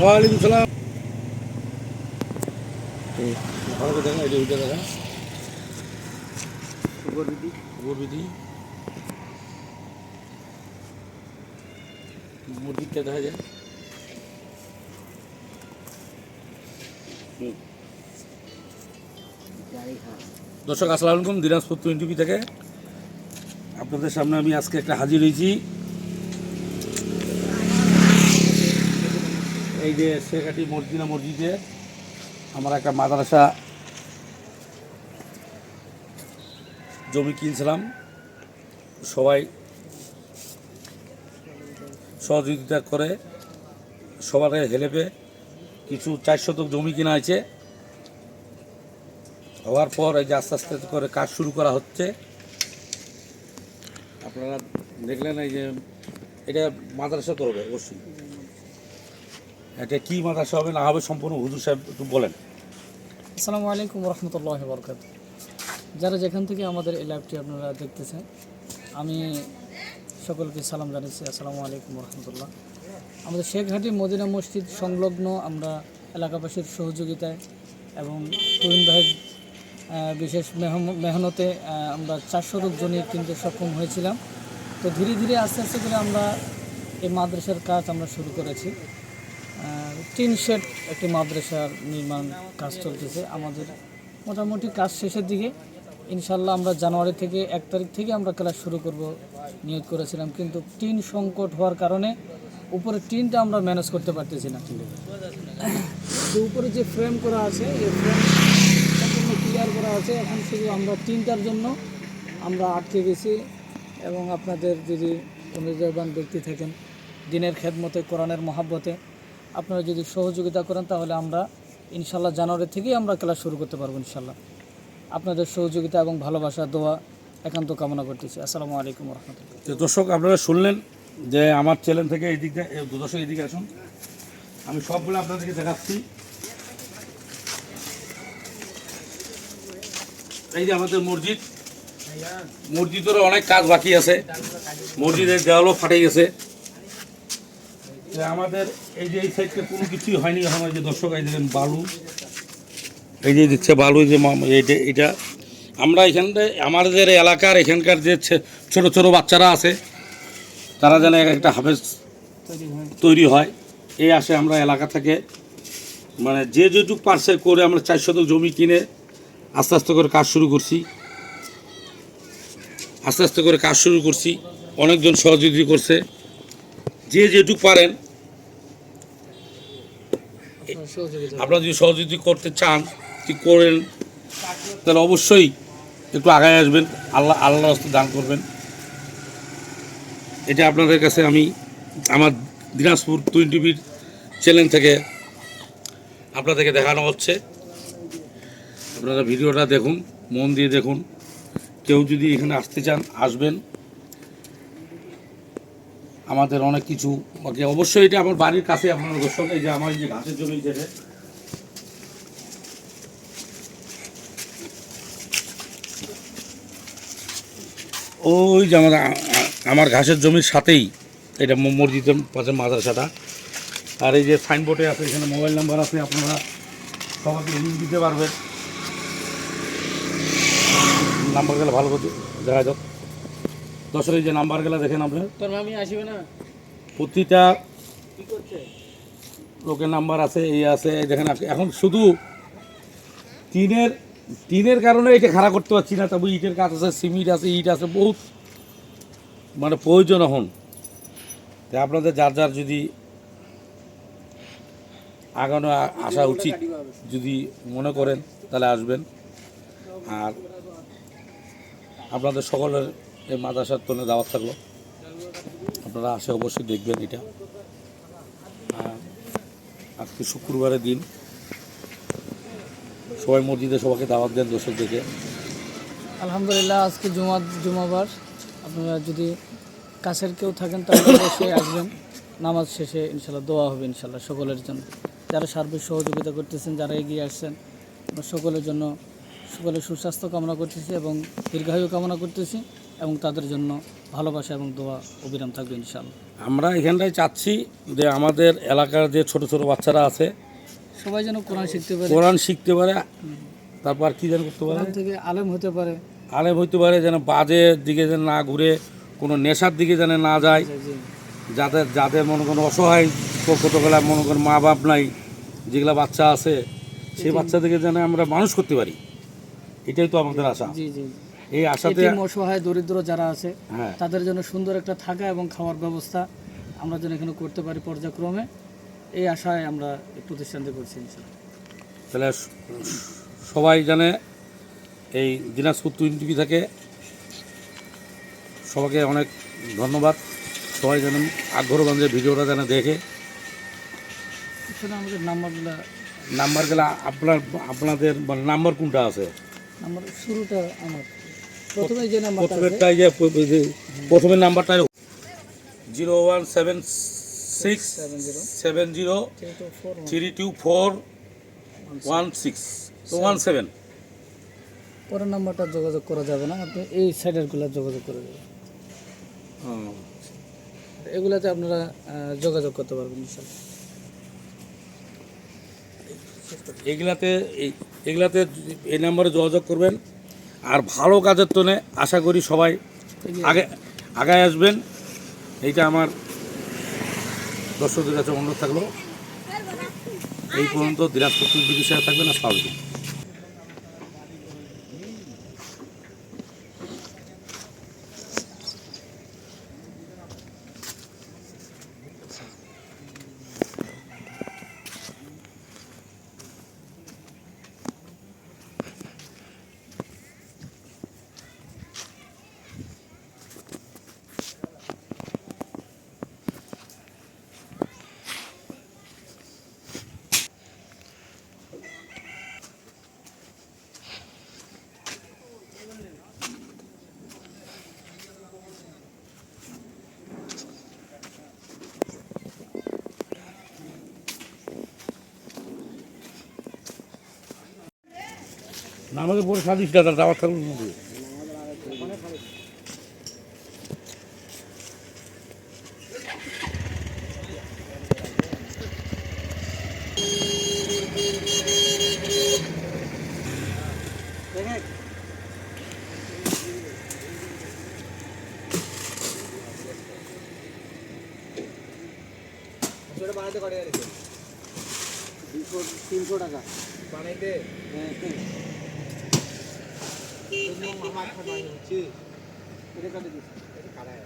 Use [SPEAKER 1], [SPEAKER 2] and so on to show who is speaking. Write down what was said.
[SPEAKER 1] ওয়ালাইকুম ভালো মসজিদটা দেখা যায়। দর্শক, আসসালামু আলাইকুম, দিনাজপুর টোয়েন্টি থেকে। আপনাদের সামনে আমি আজকে একটা হাজির হয়েছি। এই যে শেখাটি মসজিদা, মসজিদে আমার একটা মাদ্রাসা জমি কিনছিলাম। সবাই সহযোগিতা করে সবার হেলেপে কিছু চার শতক জমি কেনা আছে হওয়ার পর এই যে আস্তে আস্তে করে কাজ শুরু করা হচ্ছে। আপনারা দেখলেন এই যে এটা মাদ্রাসা হবে অবশ্যই। এটা কি মাদ্রাসা হবে না হবে সম্পূর্ণ হুজুর সাহেব একটু বলেন।
[SPEAKER 2] আসসালামু আলাইকুম রহমতুল্লাহ বরকাত যারা যেখান থেকে আমাদের এই লাইভটি আপনারা দেখতেছেন, আমি সকলকে সালাম জানাচ্ছি। আসসালামু আলাইকুম রহমতুল্লাহ। আমাদের শেখঘাটি মদিনা মসজিদ সংলগ্ন আমরা এলাকাবাসীর সহযোগিতায় এবং তরুণ ভাইয়ের বিশেষ মেহনতে আমরা চারশো জমি কিনতে সক্ষম হয়েছিলাম। তো ধীরে ধীরে আস্তে আস্তে করে আমরা এই মাদ্রাসার কাজ আমরা শুরু করেছি। টিন শেড একটি মাদ্রাসার নির্মাণ কাজ চলতেছে আমাদের। মোটামুটি কাজ শেষের দিকে। ইনশাল্লাহ আমরা জানুয়ারি থেকে এক তারিখ থেকে আমরা ক্লাস শুরু করব, নিয়োগ করেছিলাম। কিন্তু টিন সংকট হওয়ার কারণে উপরে টিনটা আমরা ম্যানেজ করতে পারতেছি না। উপরে যে ফ্রেম করা আছে, এই ফ্রেম ক্লিয়ার করা আছে। এখন শুধু আমরা টিনটার জন্য আমরা আটকে গেছি এবং আপনাদের যদি হৃদয়বান ব্যক্তি থাকেন, দিনের খেদমতে, কোরআনের মহাব্বতে আপনারা যদি সহযোগিতা করেন, তাহলে আমরা ইনশাল্লাহ জানুয়ারি থেকেই আমরা ক্লাস শুরু করতে পারব ইনশাল্লাহ আপনাদের সহযোগিতা এবং ভালোবাসা, দোয়া একান্ত কামনা করতেছি। আসসালামু আলাইকুম রহমতুল্লাহ
[SPEAKER 1] দর্শক, আপনারা শুনলেন যে আমার চ্যানেল থেকে এই দিকটা দর্শক এদিকে আসুন। আমি সবগুলো আপনাদেরকে দেখাচ্ছি। এই যে আমাদের মসজিদ। মসজিদেরও অনেক কাজ বাকি আছে। মসজিদের দেওয়ালও ফাটে গেছে। তো আমাদের এই যে এই সাইডটা কোনো কিছুই হয়নি, এখন যে দর্শক এই দেখেন বালু। এই যে দিচ্ছে বালু যে এটা আমরা এখানটায় আমাদের এলাকার এখানকার যে ছোট ছোট বাচ্চারা আছে, তারা যেন একটা হাফেজ তৈরি হয়। এই আসে আমরা এলাকা থেকে। মানে যে যেটুক পারছে করে আমরা চার জমি কিনে আস্তে আস্তে করে কাজ শুরু করছি। আস্তে আস্তে করে কাজ শুরু করছি। অনেকজন সহযোগিতা করছে। যে যেটুক পারেন
[SPEAKER 2] আপনার
[SPEAKER 1] যদি সহযোগিতা করতে চান, কি করেন, তাহলে অবশ্যই একটু আগায় আসবেন। আল্লাহ আল্লাহ হস্তে দান করবেন। এটা আপনাদের কাছে আমি, আমার দিনাজপুর টুইন টিভির চ্যানেল থেকে আপনাদেরকে দেখানো হচ্ছে। আপনারা ভিডিওটা দেখুন, মন দিয়ে দেখুন। কেউ যদি এখানে আসতে চান, আসবেন। আমাদের অনেক কিছু। অবশ্যই এটা আমার বাড়ির কাছে আপনার দর্শক এই যে আমার যে ঘাসের জমি থেকে ওই যে আমার আ- আ- আমার ঘাসের জমির সাথেই এটা মসজিদের পাশে মাদ্রাসাটা। আর এই যে সাইনবোর্ডে আছে, এখানে মোবাইল নাম্বার আছে, আপনারা সবাইকে লিঙ্ক দিতে পারবেন। নাম্বার গেলে ভালো করে দেখা যাক। দশের এই যে নাম্বার গেলে দেখেন আপনি।
[SPEAKER 2] তোর মামি আসবে না?
[SPEAKER 1] প্রতিটা লোকের নাম্বার আছে এই আছে দেখেন এখন শুধু টিনের টিনের কারণে এটা খাড়া করতে পারছি না তবে ইটের কাজ আছে সিমেন্ট আছে ইট আছে বহুত মানে প্রয়োজন এখন। তাই আপনাদের যার যার যদি আগানো আসা উচিত যদি মনে করেন তাহলে আসবেন। আর আপনাদের সকলের এই মাদ্রাসার তনে দাওয়াত থাকল। আপনারা আসে অবশ্যই দেখবেন এটা। আজকে শুক্রবারের দিন সবাই মসজিদে সবাইকে দাওয়াত দেন দর্শক দেখে।
[SPEAKER 2] আলহামদুলিল্লাহ, আজকে জুমা জুমাবার। আপনারা যদি কাছের কেউ থাকেন, তাহলে অবশ্যই আসবেন। নামাজ শেষে ইনশাল্লাহ দোয়া হবে ইনশাল্লাহ সকলের জন্য। যারা সার্বিক সহযোগিতা করতেছেন, যারা এগিয়ে আসছেন সকলের জন্য সকলের সুস্বাস্থ্য কামনা করতেছি এবং দীর্ঘায়ু কামনা করতেছি। এবং তাদের জন্য ভালোবাসা এবং দোয়া অবিরাম থাকবে ইনশাআল্লাহ।
[SPEAKER 1] আমরা এখানটায় চাচ্ছি যে আমাদের এলাকার যে ছোট ছোট বাচ্চারা আছে
[SPEAKER 2] সবাই যেন কোরআন শিখতে পারে।
[SPEAKER 1] কোরআন শিখতে পারে তারপর কি যেন করতে পারে?
[SPEAKER 2] থেকে আলেম হতে পারে।
[SPEAKER 1] আলেম হইতে পারে যেন বাজে দিকে যেন না ঘুরে কোনো নেশার দিকে যেন না যায় যাদের যাদের মনে করেন অসহায় কতগুলা মনে করেন মা বাপ নাই যেগুলো বাচ্চা আছে সেই বাচ্চাদেরকে যেন আমরা মানুষ করতে পারি এটাই তো আমাদের আশা।
[SPEAKER 2] জি জি।
[SPEAKER 1] এই আশাতে
[SPEAKER 2] অসহায় দরিদ্র যারা আছে
[SPEAKER 1] হ্যাঁ।
[SPEAKER 2] তাদের জন্য সুন্দর একটা থাকা এবং খাওয়ার ব্যবস্থা আমরা যেন এখানে করতে পারি পর্যায়ক্রমে। এই আশায় আমরা প্রতিষ্ঠানটি করছি
[SPEAKER 1] তাহলে সবাই জানে এই দিনাজপুর টোয়েন্টি থেকে সবাইকে অনেক ধন্যবাদ। সবাই যেন আগ্রহগঞ্জের ভিডিওটা যেন দেখে।
[SPEAKER 2] আমাদের নাম্বারগুলো
[SPEAKER 1] নাম্বার গেলে আপনার আপনাদের নাম্বার কোনটা আছে?
[SPEAKER 2] নাম্বার শুরুটা আমার। প্রথমে যে নাম্বারটা আছে?
[SPEAKER 1] যে প্রথমের নাম্বারটা zero one seven six
[SPEAKER 2] seven zero three two four
[SPEAKER 1] one six. One seven.
[SPEAKER 2] পরের নাম্বারটা যোগাযোগ করা যাবে না? আপনি এই সাইডেরগুলো যোগাযোগ করে দেবেন। এগুলাতে আপনারা যোগাযোগ করতে পারবেন ইনশাআল্লাহ।
[SPEAKER 1] এগুলাতে এগুলাতে এই নাম্বারে যোগাযোগ করবেন। আর ভালো কাজের তনে আশা করি সবাই আগে, আগায় আসবেন। এইটা আমার দর্শকদের কাছে অনুরোধ থাকল। এই পর্যন্ত দিনাজপুর বিষয়ে থাকবেন আর স্বাভাবিক না আমাকে পরে সাজিস দাদা দাওয়াত থাকল না।
[SPEAKER 2] তিনশো টাকা।
[SPEAKER 3] বানাইতে?
[SPEAKER 2] এটা কাটে দিচ্ছি
[SPEAKER 3] কারায়